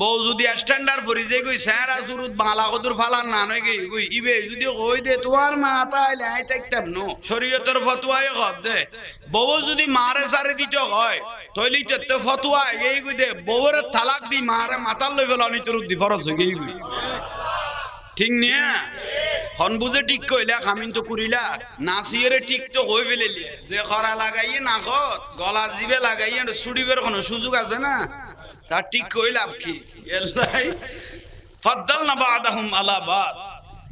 বউ যদি স্ট্যান্ডার পরি, যে কই, স্যারা সুরুত বালা কদুর ফালার না নয় কি? কই, ইবে, যদি কই দে, তোমার মা তাইলে আই থাকতাম নো। শরীয়তের ফতোয়াই কর দে। বউ যদি মারে, সারে দিতে হয়, তইলি তো ফতোয়া এই কই দে বউর তালাক দি মারে মাতাল লই ফেলানি তোর দি ফরজ হই গই ঠিক নিয়া? হন বুঝে ঠিক কইলা কামিন তো করিলা নাচিয়েরে ঠিক তো হয়ে ফেলেলি। যে খরা লাগাইয়ে নাকত, গলার জিবে লাগাইয়ে ছুড়িবের কোনো সুযোগ আছে না? তার ঠিক কইলাম কি? এলাই ফদ্দাল না বাদাহুম আলা বাদ।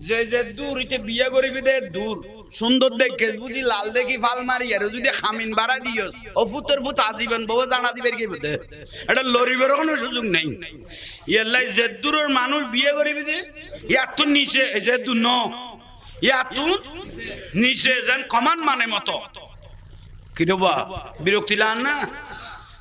যে যে দূর ইতে বিয়া করিবি দে দূর। সুন্দর দেখে বুঝি লাল দেখি ফাল মারি আর যদি খামিন বাড়া দিও ও ফুতের ফুত আজীবন বউ জানা দিবের কি বুঝে? এটা লরিবের কোনো সুযোগ নেই। ইয়াল্লাই যে দূরের মানুষ বিয়ে করিবি দে ইয়ার তো নিচে যে দু ন। ইয়ার তো নিচে যেন কমান মানে মতো। কি রবা বিরক্তি লান না?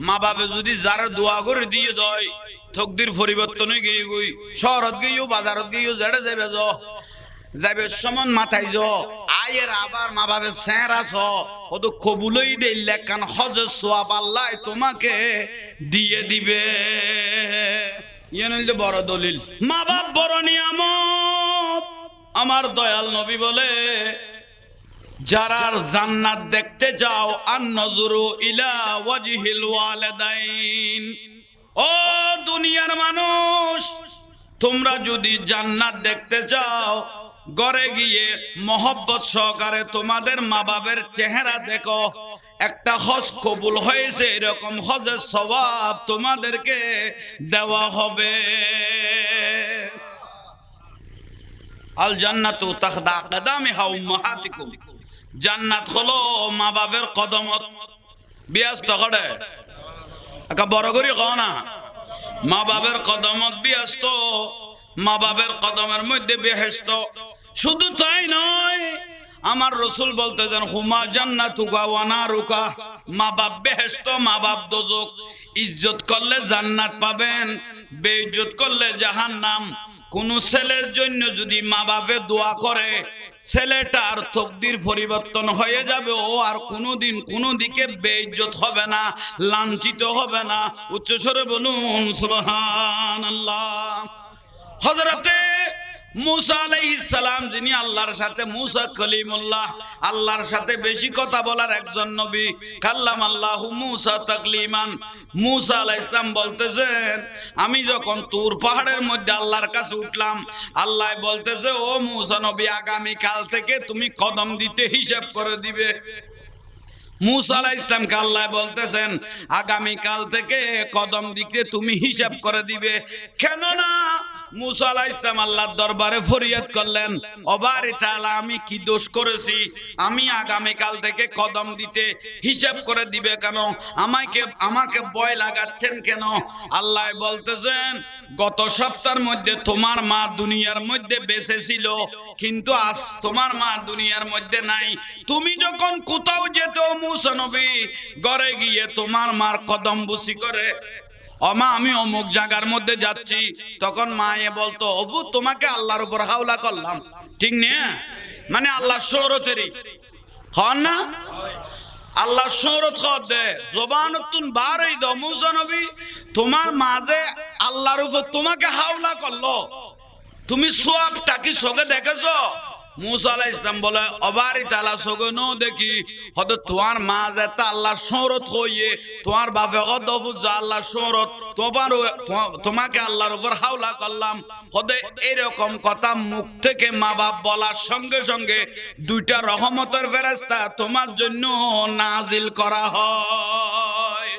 মা বাপে যদি যারা দোয়া করে দিয়ে দয়, তকদির পরিবর্তন হয়ে গিয়ে গই। শহরত গিয়েও, বাজারত গিয়েও, জেড়ে যাবে য মা তোমাকে দিয়ে দিবে। ইয়ে বড় দলিল। মা বাপ বড় নিয়ামত। আমার দয়াল নবী বলে যারা জান্নাত দেখতে যাও আন নজরু ইলা ওয়াজহিল ওয়ালিদাইন। ও দুনিয়ার মানুষ, তোমরা যদি জান্নাত দেখতে চাও গড়ে গিয়ে মহব্বত সহকারে তোমাদের মা বাবের চেহারা দেখো। একটা হজ কবুল হয়েছে, এরকম হজের স্বভাব তোমাদেরকে দেওয়া হবে। আল জান্নাতু কদামি হাউ মাহাতিকুম জান্নাত হলো মা বাবের কদমত বিয়াস্ত করে। একা বড় করি কও না। মা বাবের কদমত বিয়াস্ত মা বাবের কদমের মধ্যে বেহেস্ত শুধু তাই নয়, আমার রসুল বলতে যেন হুমা জান্নাতুকা ওয়ানা রুকা মা বাপ বেহেস্ত মা বাপ দোজক। ইজ্জত করলে জান্নাত পাবেন, বেইজ্জত করলে জাহান্নাম। কোন ছেলের জন্য যদি মা বাপে দোয়া করে ছেলেটার তকদির পরিবর্তন হয়ে যাবে, ও আর কোনোদিন কোনো দিকে বেইজ্জত হবে না, লাঞ্ছিত হবে না। উচ্চস্বরে বলুন সুবহান আল্লাহ হজরতে মুসা যিনি আল্লাহর সাথে, মুসা আল্লাহর সাথে বেশি কথা বলার একজন নবী। আল্লাহু মুসা মুসা বলতেছেন আমি যখন তুর পাহাড়ের মধ্যে আল্লাহর কাছে উঠলাম, আল্লাহ বলতেছে, ও মুসা নবী আগামী কাল থেকে তুমি কদম দিতে হিসাব করে দিবে। মুসা আলাহ ইসলামকে আল্লাহ বলতেছেন আগামী কাল থেকে কদম দিকে তুমি হিসাব করে দিবে। কেননা দরবারে ফরিয়াদ করলেন। দোষ করেছি? আমি থেকে কদম দিতে করে দিবে কেন? আমাকে আমাকে ভয় লাগাচ্ছেন কেন? আল্লাহ বলতেছেন, গত সপ্তাহের মধ্যে তোমার মা দুনিয়ার মধ্যে বেঁচে ছিল, কিন্তু আজ তোমার মা দুনিয়ার মধ্যে নাই। তুমি যখন কোথাও যেত মুসা ঘরে গিয়ে তোমার মার কদম বুসি করে অমা, আমি অমুক জায়গার মধ্যে যাচ্ছি। তখন মা এ বলতো, অবু, তোমাকে আল্লাহর উপর হাওলা করলাম। ঠিক নে? মানে আল্লাহ সৌরতেরই। হন না? আল্লাহ সৌরত খত দে। জবানতুন বারই দ মুসা নবী তোমার মাঝে আল্লাহর উপর তোমাকে হাওলা করল। তুমি সোয়াবটা কি সগে দেখেছ? দেখি তোমার মা সৌরত সৌরত তোমাকে হাওলা এরকম কথা মুখ থেকে মা বাপ বলার সঙ্গে সঙ্গে দুইটা রহমতের ফেরেস্তা তোমার জন্য নাজিল করা হয়।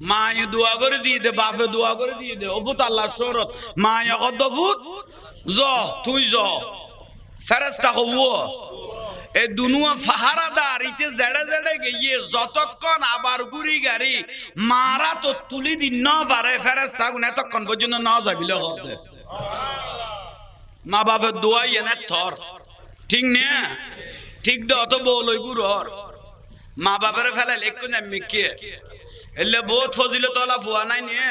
মায়ে দোয়া করে দিয়ে দে, বাপে দোয়া করে দিয়ে দে। অফুত আল্লাহ শরত মায়ে কত ফুট জ তুই জ ফেরেস্তা হব এ দুনুয়া ফাহারাদার, ইতে জেড়ে জেড়ে গিয়ে যতক্ষণ আবার গুড়ি গাড়ি মারা তো তুলি দিন ন পারে ফেরেস্তা গুণ এতক্ষণ পর্যন্ত ন যাবিল হতে। মা বাপের দোয়াই এনে থর। ঠিক নে? ঠিক দে, অত বউ লই গুরর মা বাপের ফেলে লেখুন মিকে এলে বহুত ফজিল তোলা ফুয়া নাই নিয়ে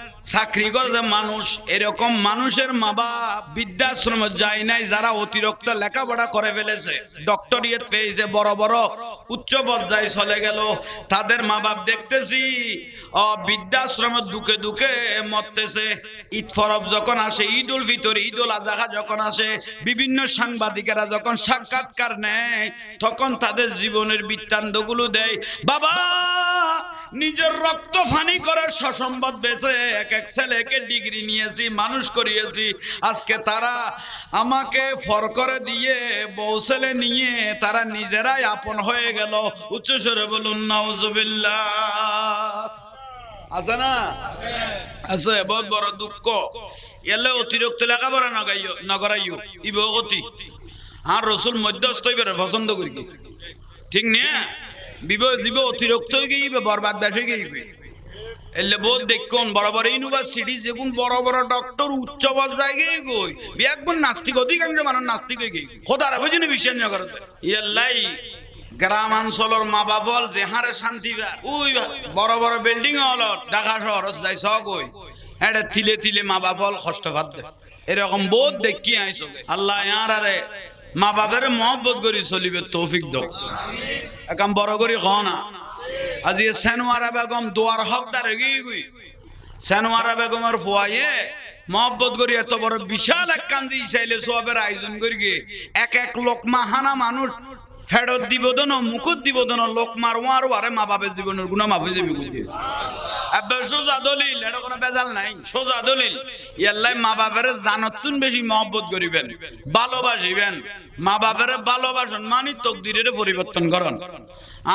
চাকরি করে মানুষ, এরকম মানুষের মা বাপ বৃদ্ধাশ্রমে যায় নাই, যারা অতিরিক্ত লেখাপড়া করে ফেলেছে। ডক্টরিয়েট পেয়েছে, বড় বড় উচ্চ পর্যায়ে চলে গেল। তাদের মা বাপ দেখতেছি মরতেছে। ঈদ ফরব যখন আসে, ঈদ উল ফিতর, ঈদ উল আজহা যখন আসে, বিভিন্ন সাংবাদিকেরা যখন সাক্ষাৎকার নেয়, তখন তাদের জীবনের বৃত্তান্তগুলো দেয়। বাবা নিজের রক্ত ফানি করে সসম্পদ বেঁচে এক এক ছেলেকে ডিগ্রি নিয়েছি, মানুষ করিয়েছি। আজকে তারা আমাকে ফর করে দিয়ে বউ ছেলে নিয়ে তারা নিজেরাই আপন হয়ে গেল। উচ্চস্বরে বলুন, নাউজুবিল্লাহ। আছে না? আছে, বহুত বড় দুঃখ। এলে অতিরিক্ত লেখাপড়া নগাইও, নগরাইও ইব গতি আর রসুল মধ্যস্থ পছন্দ করি। ঠিক নিয়ে বিব জীব অতিরিক্ত হয়ে গিয়ে বরবাদ বেশ হয়ে গিয়ে এলে বহুত দেখুন বড় বড় ইউনিভার্সিটি যেগুন বড় বড় ডক্টর উচ্চ পর্যায়ে গিয়ে গই বিয়াকগুন নাস্তিক, অধিকাংশ মানুষ নাস্তিক হয়ে গিয়ে খোদার বুঝিনি বিশ্বাস না করতে। ইয়াল্লাই, গ্রামাঞ্চলের মা বাবল যে হারে শান্তি ওই বড় বড় বিল্ডিং হল, ঢাকা শহর, যাই সব ওই এটা তিলে তিলে মা বাবল কষ্ট পাচ্ছে এরকম বোধ দেখি আইসো। আল্লাহ ইয়ার আরে মা বাবার মহব্বত করি চলিবে তৌফিক দাও। একাম বড় করি খ না? আজি সেনওয়ারা বেগম দোয়ার হকদার গই সেনওয়ারা বেগমের ফুয়াইয়ে মহব্বত করি এত বড় বিশাল এক কান্দি চাইলে সবের আয়োজন করি গিয়ে এক এক লোক মাহানা মানুষ ফেরত দিব দন মুখত দিব দন লোক মারো আর আরে মা বাপের জীবনের গুণা মাফি যাবি বুঝি এবার সোজা দলিল, এটা কোনো বেজাল নাই, সোজা দলিল। ইয়াল্লাই মা বাপের জানতুন বেশি মহব্বত করিবেন, ভালোবাসিবেন। মা বাপের ভালোবাসন মানি তকদিরের পরিবর্তন করন।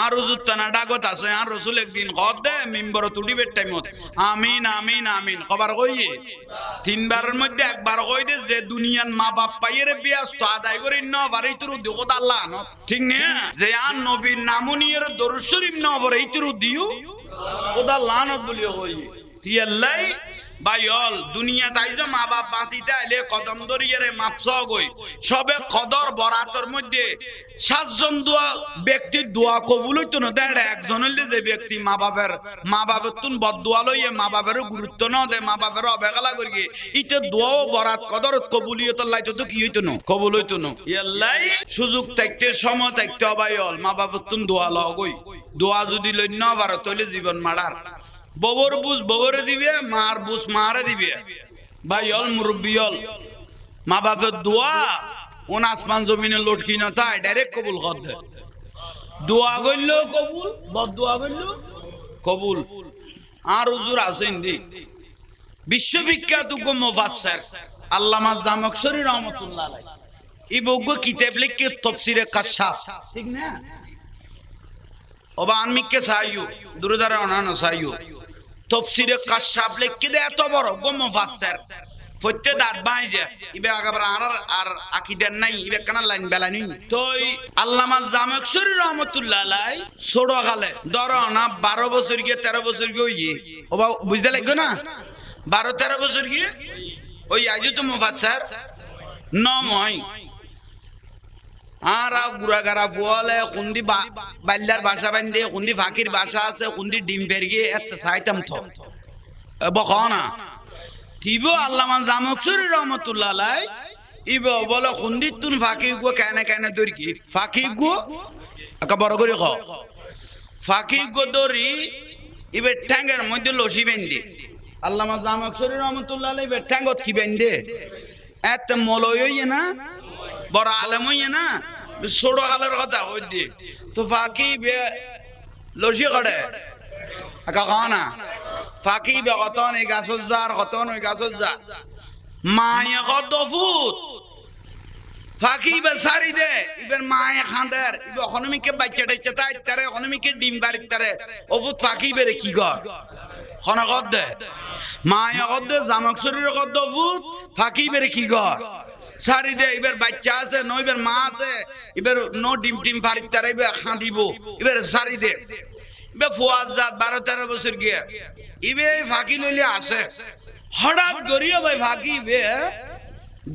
আর রসুল তানা ডাগত আছে। আর রসুল একদিন কদ দে, মিম্বর তুলিবের টাইমত আমিন আমিন আমিন। কবার কইয়ে তিনবারের মধ্যে একবার কই দে, যে দুনিয়ার মা বাপ পাইয়ের বিয়াস্ত, আদায় করে ন বারে তোর দেখত আল্লাহ ন। ঠিক নে? যে আর নবীর নামুনিয়ের দরুদ শরীফ ন বারে তোর দিও। ওদা লানত বলিও কই? তিয়াল্লাই বাইল দুনিয়া তাই মা বাপ বাঁচিতে আইলে কদম দরিয়ে মাপস গই। সবে কদর বরাতর মধ্যে সাতজন দোয়া ব্যক্তির দোয়া কবুল হইতো না। একজন হইলে যে ব্যক্তি মা বাপের মা বাপের তুন বদুয়া লইয়ে মা গুরুত্ব ন মা বাপের অবহেলা করি দোয়াও বরাত কদর কবুল হইতো লাইতো তো কি হইতো না? কবুল হইতো না। সুযোগ থাকতে, সময় থাকতে অবাইল মা বাপের তুন দোয়া লগই দোয়া যদি লই ন পারো জীবন মারার। ববর বুঝ ববরে দিবে, মার বুঝ মারে দিবে। ভাই অল মুরব্বী অল মা বাপের দোয়া ওন আসমান জমিনে লটকি না, তাই ডাইরেক্ট কবুল কর দে। দোয়া করল কবুল, বদ করল কবুল। আর আছেন বিশ্ববিখ্যাত মুফাসসির আল্লামা জামকশরী রহমাতুল্লাহ আলাইহি। এই বগ্য কিতাব লিখে তফসিরে কাশাফ ঠিক না? ওবা আনমিককে দুরুদারা অনানো সাইয়ু তফসিরে কাশাফ লিখে দে, এত বড় গো মুফাসসির ফতে দাঁত বাইজে ইবে আগাবার আর আর আকিদের নাই, ইবে কানা লাইন বেলা বেলানি তোই আল্লামা জামকশরী রহমাতুল্লাহ আলাই ছোট গালে ধর না বারো বছর গিয়ে, তেরো বছর গিয়ে ইয়ে ওবা বুঝতে লাগবে না? বারো, তেরো বছর গিয়ে, ওই আজু তো মুফাসসির নময় আর গুড়াগারা ফুয়ালে, খুন্দি বাল্যার বাসা বান্ধে, খুন্দি ফাঁকির বাসা আছে, খুন্দি ডিম পেরিয়ে এত চাইতাম তো বক না। তিব আল্লামা জামকসুরি রহমতুল্লাহ আলাই, ইব বলে খুন্দি তুন ফাঁকি গো কেনে কেনে দৌড়ি ফাঁকি গো একা বড় করে খ। ফাঁকি গো দৌড়ি, ইবে ঠ্যাঙ্গের মধ্যে লসি বেঁধে আল্লামা জামকসুরি রহমতুল্লাহ আলাই ইবে ঠ্যাঙ্গত কি বেঁধে এত মলয় না? বড় আলেম হইয়ে না? ছোট কালের কথা কই দি। তো ফাঁকি বে লসি করে একা খাওয়া না? ফাঁকি বে কতন এই গাছর যার কতন ওই গাছর যা মায়ে কত ফুট ফাঁকি বা সারি দে। ইবের মায়ে খাঁদের ইবে অকনমিকে বাচ্চা টাচ্চা তাই তারে অকনমিকে ডিম বাড়ির তারে অবুত ফাঁকি বেরে কি কর খনকত দে? মায়ে কত দে? জামক শরীর কত অবুত ফাঁকি বেরে কি কর সারি দে ইবের বাচ্চা আছে ন ইবের মা আছে। ইবের ন ডিম টিম ফাড়ির তারে ইবে খাঁদিব ইবের সারি দে। ইবে ফুয়াজ জাত, বারো, তেরো বছর গিয়ে। ইবে ফাঁকি লইলে আসে। হঠাৎ করিও ভাই ফাঁকি ইবে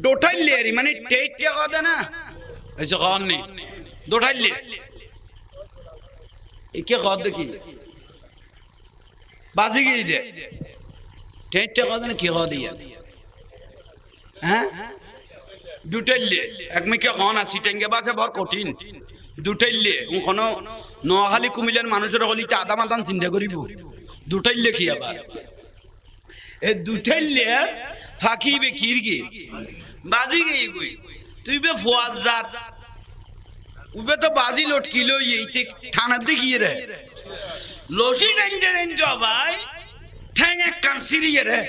দোঠাইলে আরি মানে টেটে কথা না? এসে কন নি। দোঠাইলে একে কত দেখি? বাজি গিয়ে দে। টেটে কথা না, কি কত দিয়া? হ্যাঁ? দুটাইলে এক মেকে কন আসি টেঙ্গে বাসে বড় কঠিন। দুটাইলে কোনো নোয়াখালী কুমিল্লার মানুষের হলি আদা মাদান চিন্তা করিব। দুটাইলে কি আবার? এ দুটাইলে ফাঁকি বে কির কি বাজি গই গই তুই বে ফোয়াজ জাত। উবে তো বাজি লটকিলো এইতে থানার দিকে রে। লসি ডেঞ্জে ডেঞ্জে ভাই, ঠ্যাং এক কান সিরিয়ে রে।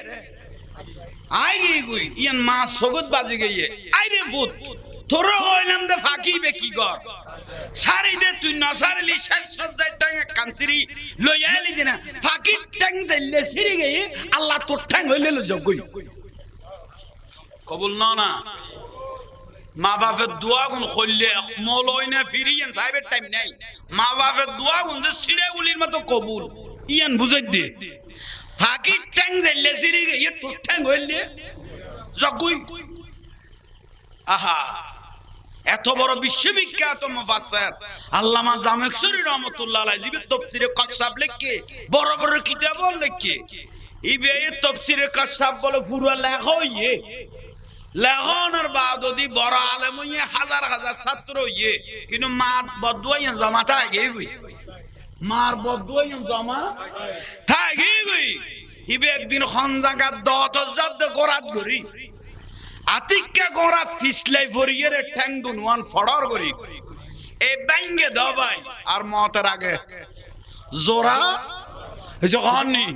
আই গই গই ইয়ান মা সগত বাজি গইয়ে। আই রে ভূত তোর হইলাম দে ফাঁকি বে কি গর। সারি দে, তুই না সারলি শেষ সজ্জায় ঠ্যাং এক কান সিরি লইয়া এলি দিনা ফাঁকি ঠ্যাং যাইলে সিরি গই আল্লাহ তোর ঠ্যাং হইলে লো জগই কবুল না না মা বাপের দোয়া গুণ করলে মলই না ফিরিয়েন সাহেবের টাইম নাই। মা বাপের দোয়া গুণ যে সিঁড়ে গুলির মতো কবুল, ইয়ান বুঝাই দে। ফাঁকি ট্যাং যাইলে সিঁড়ি গিয়ে তোর ট্যাং হইলে জগুই আহা এত বড় বিশ্ববিখ্যাত মুফাসসির। আল্লামা জামেকশরী রহমাতুল্লাহ আলাইহি জিবে তাফসীরে কাশাব লিখকে বড় বড় কিতাব লিখকে ইবে তাফসীরে কাশাব বলে পুরো লেখা হইয়ে লেখনের বাদ দি বড় আলেম হইয়ে, হাজার হাজার ছাত্র হইয়ে, কিন্তু মার বদুয়াই জমা থাকে গই মার বদুয়াই জমা থাকে গই ইবে একদিন খন জায়গা দত জাত গোরাত গরি। আতিক্কা গোরা ফিসলাই ভরিয়ে রে ঠ্যাং দুনওয়ান ফড়র গরি। এ ব্যাঙ্গে দবাই আর মতের আগে। জোরা যখন নি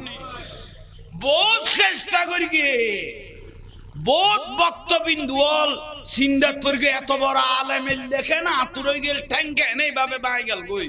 বহুত চেষ্টা করি গিয়ে বহুত বক্তবিন্দু হল সিন্দাত করে এত বড় আলেমের দেখে না, আতুর গেল ট্যাঙ্কে নেই ভাবে বাই গেল গই।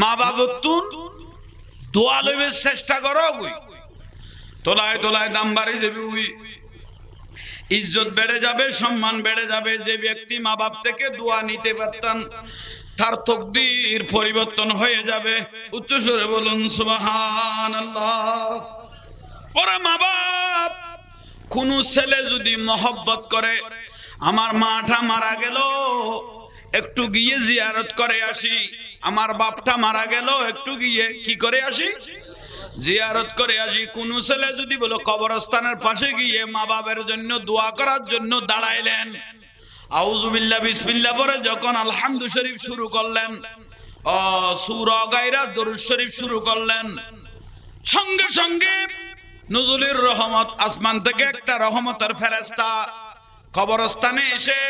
মা বাবতুন দোয়া লইবে চেষ্টা করো তোলায় তোলায় দাম বাড়ি যাবে উই। ইজ্জত বেড়ে যাবে, সম্মান বেড়ে যাবে, যে ব্যক্তি মা বাপ থেকে দোয়া নিতে পারতাম, তার তকদির পরিবর্তন হয়ে যাবে। উচ্চস্বরে বলুন সুবাহান ওরা মা বাপ, কোন ছেলে যদি মহব্বত করে, আমার মাঠা মারা গেল একটু গিয়ে জিয়ারত করে আসি। আমার বাপটা মারা গেল, একটু গিয়ে কি করে আসি? জিয়ারত করে আসি। কোন ছেলে যদি বলো কবরস্থানের পাশে গিয়ে মা বাবার জন্য দোয়া করার জন্য দাঁড়াইলেন। আউজুবিল্লাহ বিসমিল্লাহ পরে যখন আলহামদু শরীফ শুরু করলেন ও সুর গায়রা, দরুদ শরীফ শুরু করলেন, সঙ্গে সঙ্গে নজরুলের রহমত, আসমান থেকে একটা রহমতের ফেরেস্তা কবরস্থানে এসে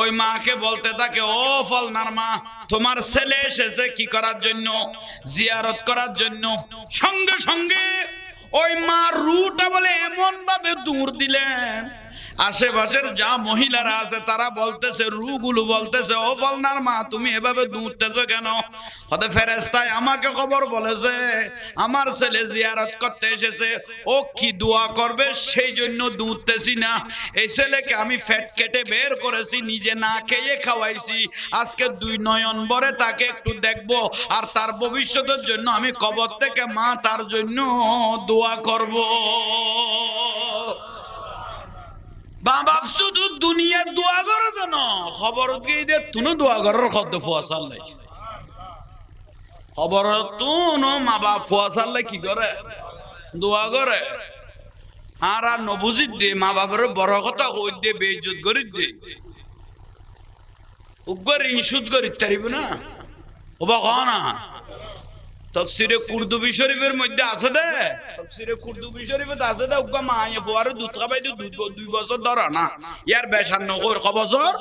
ওই মাকে বলতে থাকে, ও ফলনার মা তোমার ছেলে এসেছে কি করার জন্য? জিয়ারত করার জন্য। সঙ্গে সঙ্গে ওই মা রুটা বলে এমন ভাবে দূর দিলেন। আশেপাশের যা মহিলারা আছে, তারা বলতেছে রুগুলো বলতেছে, ও বলনার মা, তুমি এভাবে দৌড়তেছো কেন? হতে ফেরেস্তায় আমাকে খবর বলেছে, আমার ছেলে জিয়ারত করতে এসেছে, ও কি দোয়া করবে সেই জন্য দৌড়তেছি না। এই ছেলেকে আমি ফ্যাট কেটে বের করেছি, নিজে না খেয়ে খাওয়াইছি। আজকে দুই নয়ন বরে তাকে একটু দেখব, আর তার ভবিষ্যতের জন্য আমি কবর থেকে মা তার জন্য দোয়া করব। বাবা শুধু দুনিয়া দোয়া করে তো না। দে তুনো দোয়া করার খদ্দ ফুয়াশাল লাই খবর তুনো মা বাপ ফুয়াশাল কি করে? দোয়া করে। আর আর দে, মা বাপের বড় কথা কই দে, বেইজ্জত করি দে। উগ্র ইনসুদ করি তারিব না? ও বা না? তফসিরে কুর্দুবি শরীফের মধ্যে আছে দে। তফসিরে কুর্দুবি শরীফে আছে দে উগ্র মায়ে ফুয়ারে দুধ খাবাই দুই বছর ধর না। ইয়ার বেশার নগর ক বছর?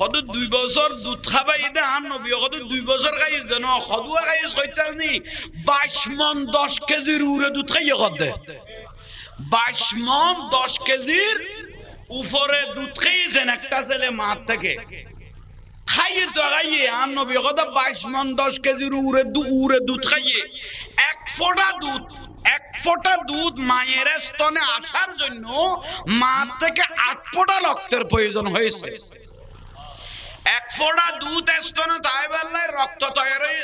কত দুই বছর দুধ খাবাই দে, আন নবী কত দুই বছর খাইছ দে, ন সদুয়া খাইছ কইতাল নি, বাইশ মন দশ কেজির উড়ে দুধ খাইয়ে কর দে। বাইশ মন দশ কেজির উপরে দুধ খাইয়েছেন একটা ছেলে মাঠ থেকে। খাইয়ে তো খাইয়ে আর নবী কথা বাইশ মন দশ কেজির উড়ে দু উড়ে দুধ খাইয়ে। এক ফোঁটা দুধ, এক ফোঁটা দুধ মায়ের স্তনে আসার জন্য মা থেকে আট ফোঁটা রক্তের প্রয়োজন হয়েছে। এক ফোঁটা দুধ স্তনে তাই বেলায় রক্ত তৈরি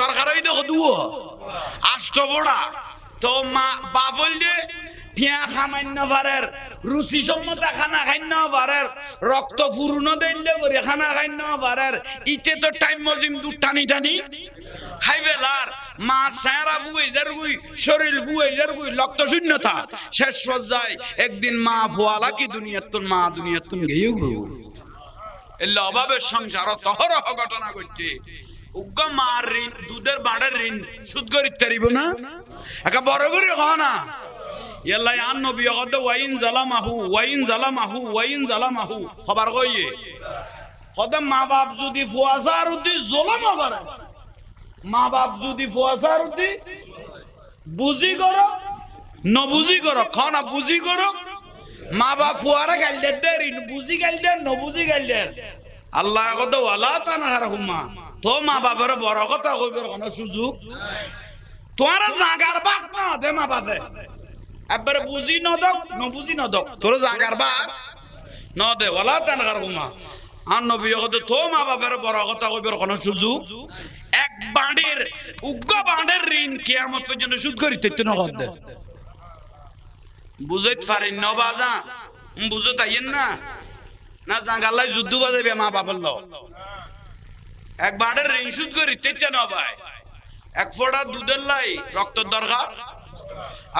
দরকার হই দেখো দুও আষ্ট ফোঁটা। তো মা বাবল দিয়ে শেষ একদিন মা ফুয়ালা কি দুনিয়ার তোর মা দুনিয়ার তুন গেয়ে গো। এলে অভাবের সংসার তহরহ ঘটনা ঘটছে। উগ্র মার ঋণ, দুধের বাড়ের ঋণ সুদ পারিব না? একা বড় করে না। ইয়াল্লাই আন নবী অগদ ওয়াইন জালামাহু ওয়াইন জালামাহু ওয়াইন জালামাহু। খবর কইয়ে কদে মা বাপ যদি ফুয়াসার উদ্দি জলম করে মা বাপ যদি ফুয়াসার উদ্দি বুঝি করো নবুঝি করো খানা বুঝি করো। মা বাপ ফুয়ারা গাল দে দে ঋণ বুঝি গাল দে নবুঝি গাল দে আল্লাহ কত ওয়ালা তানহার হুমা তো মা বাপের বড় কথা কইবার কোনো সুযোগ তোমার জাগার বাপ না দে মা বাপে একবারে বুঝি নদক নবুঝি নদক তোর জাগার বাপ, ন ওলা আর নবী তো মা বাপের বড় কথা কইবার এক উগ্র ঋণ কিয়ামত পর্যন্ত সুদ করিতে নগদ দে। বুঝাইতে পারেন ন বাজা বুঝো তাইয়েন না। না যুদ্ধ বাজাবে মা বাবার এক বাড়ের ঋণ সুদ করি ন ভাই এক ফোঁটা দুধের লাই, রক্তর দরকার।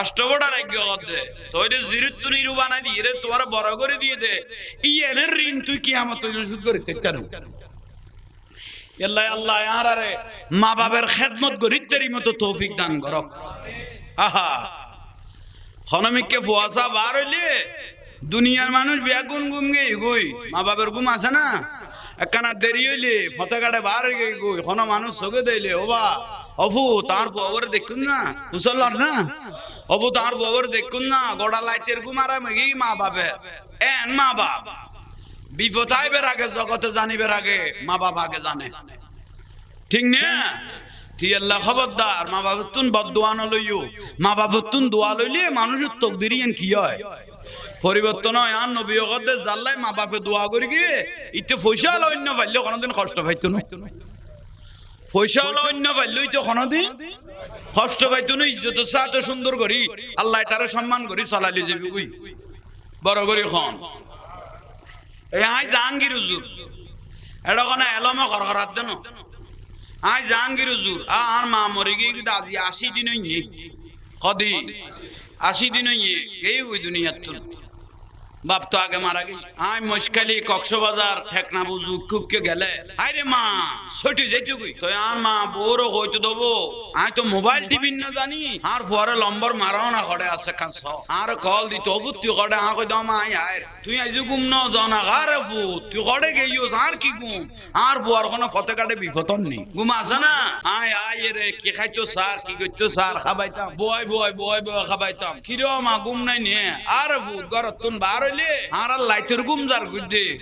আষ্টফোটা রাজ্য দে তো ওই জিরিত তুই বানাই দিয়ে রে, তোমার বড় করে দিয়ে দে। ঋণ তুই কি আমার করি তেতে নো আল্লাহ আর আরে মা খেদমত মতো তৌফিক দান আহা। ফুয়াশা বার হইলে দুনিয়ার মানুষ বিয়া গুন গুম গে গই। মা বাবার গুম আছে না। একখানা দেরি হইলে ফতেকাটে বার গে গই খন মানুষ সগে দিলে ওবা। অফু তার বউর দেখুন না কুশলার না? অবু তার বউর দেখুন না, গোড়া লাইতের গুমারা মেগি মা বাপে। এন মা বাপ, বিপদ আইবের আগে জগতে জানিবের আগে মা বাপ আগে জানে। ঠিক না? তুই আল্লাহ খবরদার, মা বাবার তুন বদুয়া লইও মা বাবার তুন দোয়া লইলে মানুষের তকদিরি কি হয়? পরিবর্তন হয়, আর নবী জাল্লাই মা বাপে দোয়া করি গিয়ে ইতে পয়সা অন্য পাইলে কোনোদিন কষ্ট পাইতো না। পয়সা হলো অন্য পাইলে তো কোনোদিন কষ্ট পাইতো না ইজ্জত চা তো সুন্দর করি। আল্লাহ তারা সম্মান করি চলালি যাবি উই বড় করি খন। এই আই জাহাঙ্গীর হুজুর। এটা কোনো এলমে ঘর করার দেন। আই জাহাঙ্গীর হুজুর আর মা মরে গিয়ে কিন্তু আজি আশি দিন হইয়ে কদি আশি দিন এই ওই দুনিয়ার বাপ তো আগে মারা গেছে। আই মস্কালি কক্সবাজার ঠেকনা বুঝু কুককে গেলে। আই রে মা ছুটি যাইতে কই তো আর মা, বউরও হইতে দেবো। আই তো মোবাইল টিভি না জানি। আর পরে লম্বর মারাও না ঘরে আছে কাছ আর কল দিত অবুত্তি ঘরে। আ কই দাম আই আয় তুই আইজু গুম ন জানা গারে ফু তুই ঘরে গেইস আর কি গুম আর ফুয়ার কোনো ফতে কাটে বিফতন নেই। গুম আছে না? আয় আয় রে, কি খাইতো স্যার? কি করতো স্যার? খাবাইতাম। বয় বয় বয় বয়, খাবাইতাম। কিরে মা গুম নাই নিয়ে আর ফু ঘরত তুন বার লাইতের গুম দি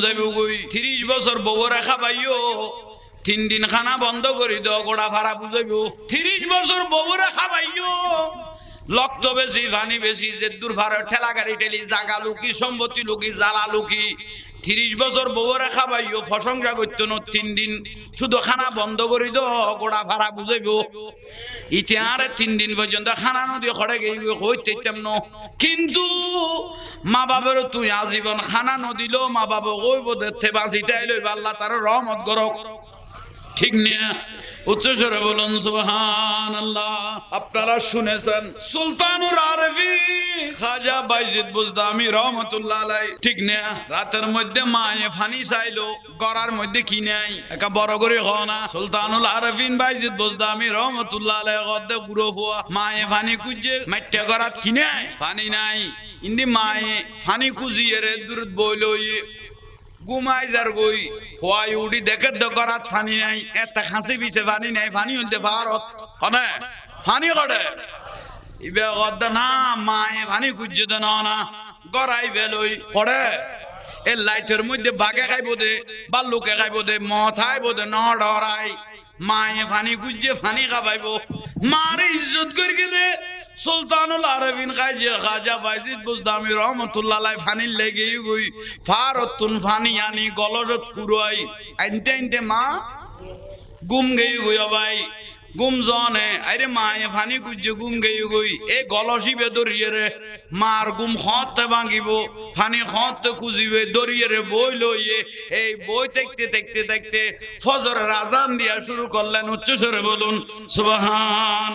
যাইব গই 30 বছর বউ রেখা পাইও। তিন দিন খানা বন্ধ করে দাও গোড়া ভাড়া বুঝাইব। 30 বছর বউ রেখা পাইও। লক্ত বেশি ফানি বেশি, যে দূর ভাড়া ঠেলা গাড়ি ঠেলি জাগা লুকি, সম্পত্তি লুকি, জ্বালা লুকি। তিরিশ বছর বউরে খাবাইও প্রশংসা করতো না তিন দিন শুধু খানা বন্ধ করে দো, গোড়া ভাড়া বুঝাইব। ইতিহারে তিন দিন পর্যন্ত খানা নদী খড়ে গেই হইতেম ন কিন্তু মা বাবার তুই আজীবন খানা নদিল মা বাবা কইব, দেখতে বাঁচিতে আইলো আল্লাহ তার রহমত গরক ঠিক নিয়ে উচ্চস্বরে বলুন সুবহান আল্লাহ আপনারা শুনেছেন সুলতানুর আরবি। খাজা বাইজিদ বুজদামি রহমতুল্লাহ আলাই ঠিক নিয়ে রাতের মধ্যে মায়ে ফানি চাইলো, গড়ার মধ্যে কি নাই? একা বড় করে হ না। সুলতানুল আরফিন বাইজিদ বুজদামি রহমতুল্লাহ আলাই গদ্দে গুড়ো ফুয়া। মায়ে ফানি কুজে মাইটে গড়াত কি নাই? ফানি নাই। ইন্দি মায়ে ফানি কুজিয়ে রে দূর বইলো গুমাই যার গই খোয়াই উডি দেখে দগরাত ফানি নাই একটা খাসি বিছে ফানি নাই, ফানি হইতে ভারত হনে ফানি করে ইবে গদ্দ, না, মায়ে, ফানি খুঁজছে তো না গড়াই বেলই পড়ে? এ লাইটের মধ্যে বাঘে খাইব দে, বাল্লুকে খাইব দে মদ খাইব দে ন ডরাই। মায়ে, ফানি খুঁজছে, ফানি খাবাইব। মারে ইজ্জত করে গেলে? সুলতানুল আরবিন খাইজে খাজা বাইজিদ বুজদামি রহমতুল্লাহ ফানির লেগে গই ফারতুন ফানি আনি গলরত ফুরুয়াই। আনতে আনতে মা গুম গেই গই ভাই। গুম জনে আরে মায়ে ফানি কুজে গুম গেই গই এ গলসি বে দরিয়ে রে মার গুম হতে ভাঙিব। ফানি হতে খুঁজিবে, দরিয়ে রে বই লইয়ে। এই বই দেখতে দেখতে দেখতে ফজর রাজান দিয়া শুরু করলেন উচ্চস্বরে বলুন সুবহান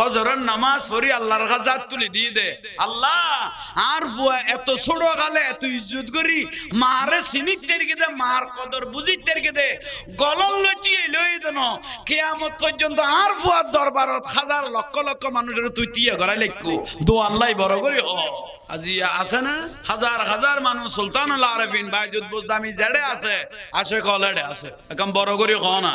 ফজরের নামাজ পড়ি, আল্লাহর হাত তুলে, দিয়ে দে। আল্লাহ, আর ফুয়া এত ছোট গালে এত ইজ্জত করি, মারে সিনিত তেরকে দে, মার কদর বুঝিত তেরকে দে। গলল লচিয়ে লই দেন কেয়ামত পর্যন্ত আর ফুয়ার দরবারত হাজার লক্ষ লক্ষ মানুষের তুই টিয়ে গড়াই লেখু দো আল্লাহ বড় করি, ও। আজি আছে না? হাজার হাজার মানুষ সুলতানুল আরবিন, বাইজুদ বুজদামি জেডে আছে। আসে কলেডে আছে একদম বড় করি ক না।